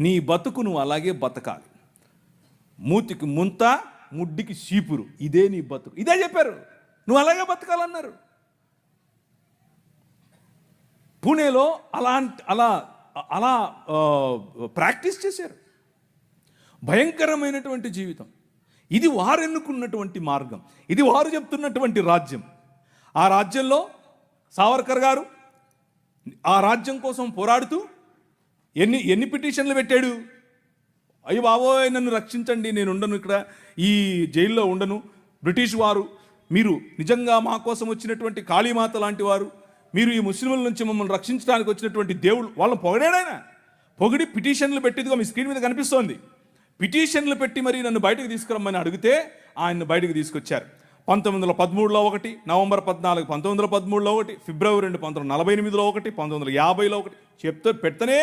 నీ బతుకు నువ్వు అలాగే బతకాలి. మూతికి ముంత ముడ్డికి సీపురు ఇదే నీ బతుకు. ఇదే చెప్పారు. నువ్వు అలాగే బతకాలన్నారు. పూణేలో అలాంటి అలా అలా ప్రాక్టీస్ చేశారు. భయంకరమైనటువంటి జీవితం. ఇది వారు ఎన్నుకున్నటువంటి మార్గం. ఇది వారు చెప్తున్నటువంటి రాజ్యం. ఆ రాజ్యంలో సావర్కర్ గారు ఆ రాజ్యం కోసం పోరాడుతూ ఎన్ని ఎన్ని పిటిషన్లు పెట్టాడు? అయ్యో బాబోయ్ నన్ను రక్షించండి నేను ఉండను ఇక్కడ. ఈ జైల్లో ఉండను. బ్రిటిష్ వారు మీరు నిజంగా మా కోసం వచ్చినటువంటి కాళీమాత లాంటి వారు మీరు ఈ ముస్లింల నుంచి మమ్మల్ని రక్షించడానికి వచ్చినటువంటి దేవుడు వాళ్ళని పొగడాడైనా పొగిడి పిటిషన్లు పెట్టిదిగా మీ స్క్రీన్ మీద కనిపిస్తోంది. పిటిషన్లు పెట్టి మరి నన్ను బయటకు తీసుకురమ్మని అడిగితే ఆయన్ని బయటకు తీసుకొచ్చారు. పంతొమ్మిది వందల పదమూడులో ఒకటి నవంబర్ పద్నాలుగు పంతొమ్మిది వందల పదమూడులో ఒకటి ఫిబ్రవరి రెండు పంతొమ్మిది వందల నలభై ఎనిమిదిలో ఒకటి పంతొమ్మిది వందల యాభైలో ఒకటి. చెప్తే పెడతనే